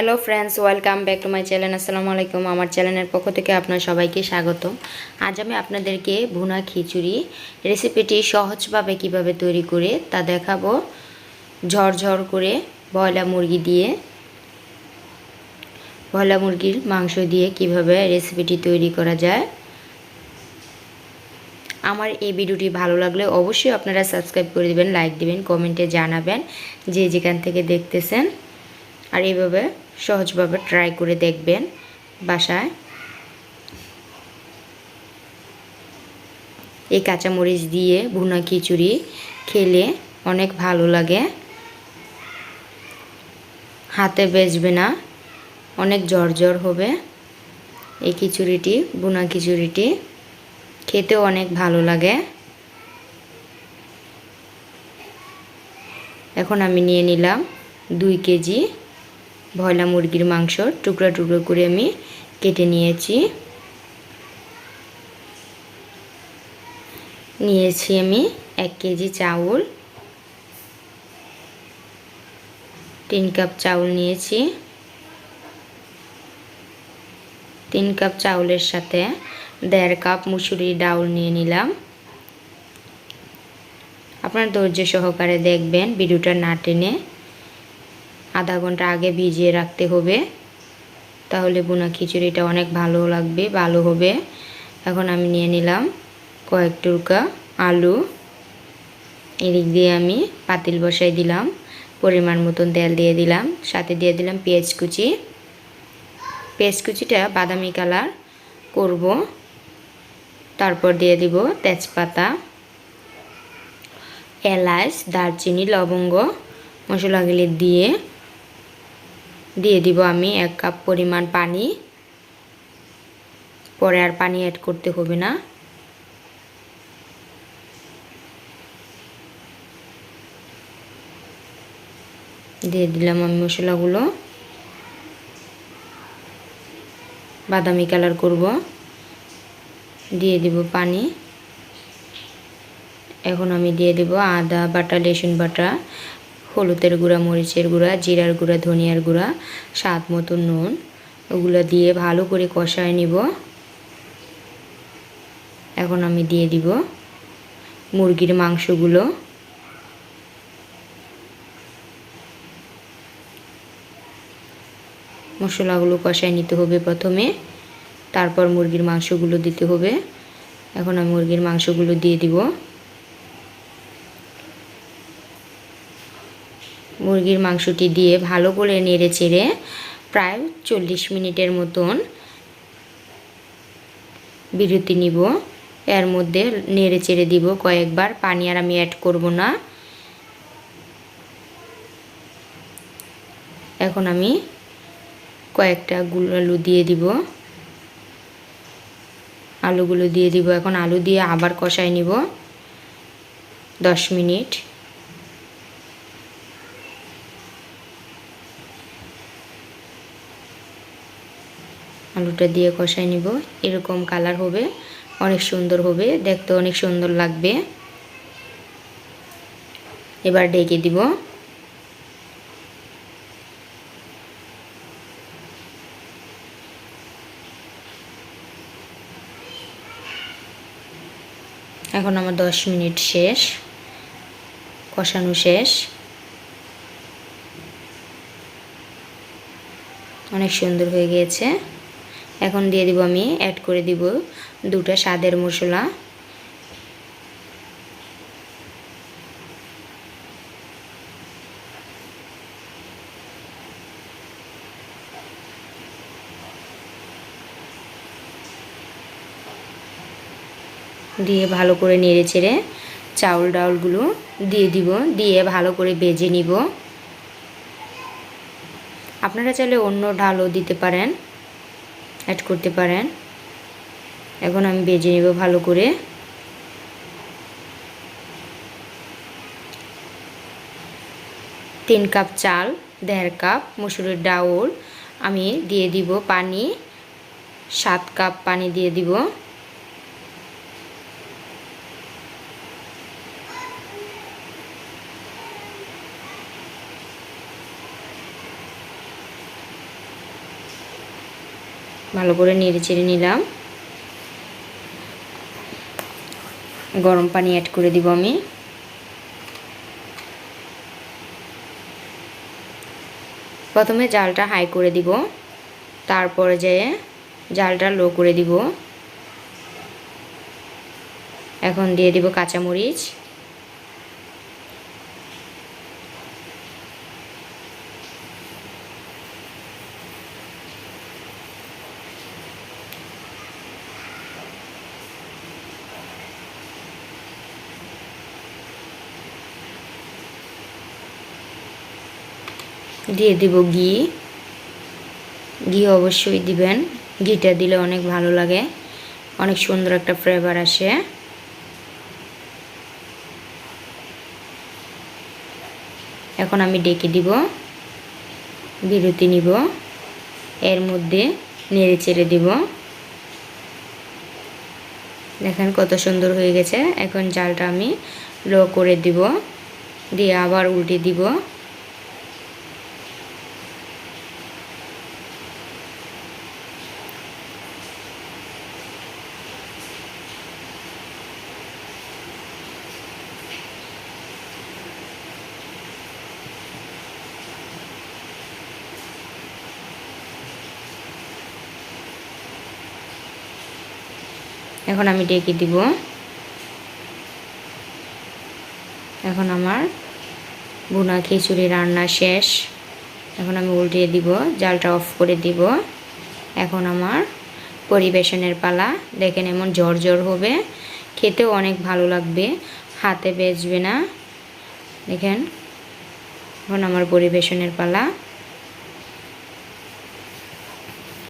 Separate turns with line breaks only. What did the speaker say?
Hello friends welcome back to my channel আসসালামু আলাইকুম আমার চ্যানেলের পক্ষ থেকে আপনার সবাইকে স্বাগত আজ আমি আপনাদেরকে ভুনা খিচুড়ি রেসিপিটি সহজভাবে কীভাবে তৈরি করে তা দেখাবো। ঝরঝর করে বয়লা মুরগি দিয়ে বয়লা মুরগির মাংস দিয়ে কীভাবে রেসিপিটি তৈরি করা যায়। আমার এই ভিডিওটি ভালো লাগলে অবশ্যই আপনারা সাবস্ক্রাইব করে দেবেন, লাইক দিবেন, কমেন্টে জানাবেন যে যেখান থেকে দেখতেছেন। আর এইভাবে সহজভাবে ট্রাই করে দেখবেন বাসায়। এই কাঁচামরিচ দিয়ে ভুনা খিচুড়ি খেলে অনেক ভালো লাগে। হাতে বেজবে না, অনেক জর্জর হবে। এই খিচুড়িটি বুনা খিচুড়িটি খেতেও অনেক ভালো লাগে। এখন আমি নিয়ে নিলাম দুই কেজি ভয়লা মুরগির মাংস টুকরা টুকরো করে আমি কেটে নিয়েছি। নিয়েছি আমি এক কেজি চাউল। তিন কাপ চাউল নিয়েছি। তিন কাপ চাউলের সাথে দেড় কাপ মুসুরি ডাউল নিয়ে নিলাম। আপনার ধৈর্য সহকারে দেখবেন, ভিডিওটা না টেনে। আধা ঘণ্টা আগে ভিজিয়ে রাখতে হবে। তাহলে বোনা খিচুড়িটা অনেক ভালো লাগবে, ভালো হবে। এখন আমি নিয়ে নিলাম কয়েক টুকরা আলু। এদিক দিয়ে আমি পাতিল বসাই দিলাম, পরিমাণ মতন তেল দিয়ে দিলাম, সাথে দিয়ে দিলাম পেঁয়াজ কুচি। পেঁয়াজ কুচিটা বাদামি কালার করব। তারপর দিয়ে দিব তেজপাতা, এলাচ, দারচিনি, লবঙ্গ মশলাগুলি দিয়ে দিয়ে দিব আমি এক কাপ পরিমাণ পানি। পরে আর পানি অ্যাড করতে হবে না। দিয়ে দিলাম আমি মশলাগুলো। বাদামি কালার করব। দিয়ে দিব পানি। এখন আমি দিয়ে দেব আদা বাটা রসুন বাটা। হলুদের গুঁড়া, মরিচের গুঁড়া, জিরার গুঁড়া, ধনিয়ার গুঁড়া, স্বাদ মতো নুন। ওগুলো দিয়ে ভালো করে কষায় নিব। এখন আমি দিয়ে দিব মুরগির মাংসগুলো। মশলাগুলো কষায় নিতে হবে প্রথমে, তারপর মুরগির মাংসগুলো দিতে হবে। এখন আমি মুরগির মাংসগুলো দিয়ে দিব। মুরগির মাংসটি দিয়ে ভালো করে নেড়ে চেড়ে প্রায় চল্লিশ মিনিটের মতন বিরতি নিব। এর মধ্যে নেড়ে চেড়ে দিব কয়েকবার। পানি আর আমি অ্যাড করব না। এখন আমি কয়েকটা আলু দিয়ে দিব। আলুগুলো দিয়ে দিব। এখন আলু দিয়ে আবার কষাই নিব। দশ মিনিট। আলুটা দিয়ে কষাই নিব। এরকম কালার হবে, অনেক সুন্দর হবে, দেখতে অনেক সুন্দর লাগবে। এবার ডেকে দিব। এখন আমার দশ মিনিট শেষ, কষানো শেষ। অনেক সুন্দর হয়ে গিয়েছে। এখন দিয়ে দিব আমি অ্যাড করে দিব দুটো স্বাদের মশলা। দিয়ে ভালো করে নেড়ে চেড়ে চাউল ডাউলগুলো দিয়ে দিব, দিয়ে ভালো করে বেজে নিব। আপনারা চাইলে অন্য ডালও দিতে পারেন। অ্যাড করতে পারেন। এখন আমি বেজে নেব ভালো করে। তিন কাপ চাল, দেড় কাপ মুসুরের ডাউল। আমি দিয়ে দিব পানি, সাত কাপ পানি দিয়ে দিব। ভালো করে নেড়ে চেড়ে নিলাম। গরম পানি অ্যাড করে দিব আমি। প্রথমে জালটা হাই করে দিব। তারপরে যেয়ে জালটা লো করে দিব। এখন দিয়ে দিব কাঁচামরিচ। দিয়ে দিব ঘি। ঘি অবশ্যই দিবেন। ঘিটা দিলে অনেক ভালো লাগে। অনেক সুন্দর একটা ফ্লেভার আসে। এখন আমি ডেকে দিব। বিরতি নিব। এর মধ্যে নেড়ে চেড়ে দিব। দেখেন কত সুন্দর হয়ে গেছে। এখন জালটা আমি লো করে দিব। দিয়ে আবার উল্টে দিব। এখন আমি ডেকে দিব। এখন আমার বুনা খিচুড়ি রান্না শেষ। এখন আমি উল্টিয়ে দিব, জালটা অফ করে দিব। এখন আমার পরিবেশনের পালা। দেখেন এমন জ্বর জ্বর হবে। খেতেও অনেক ভালো লাগবে। হাতে বেচবে না। দেখেন, এখন আমার পরিবেশনের পালা।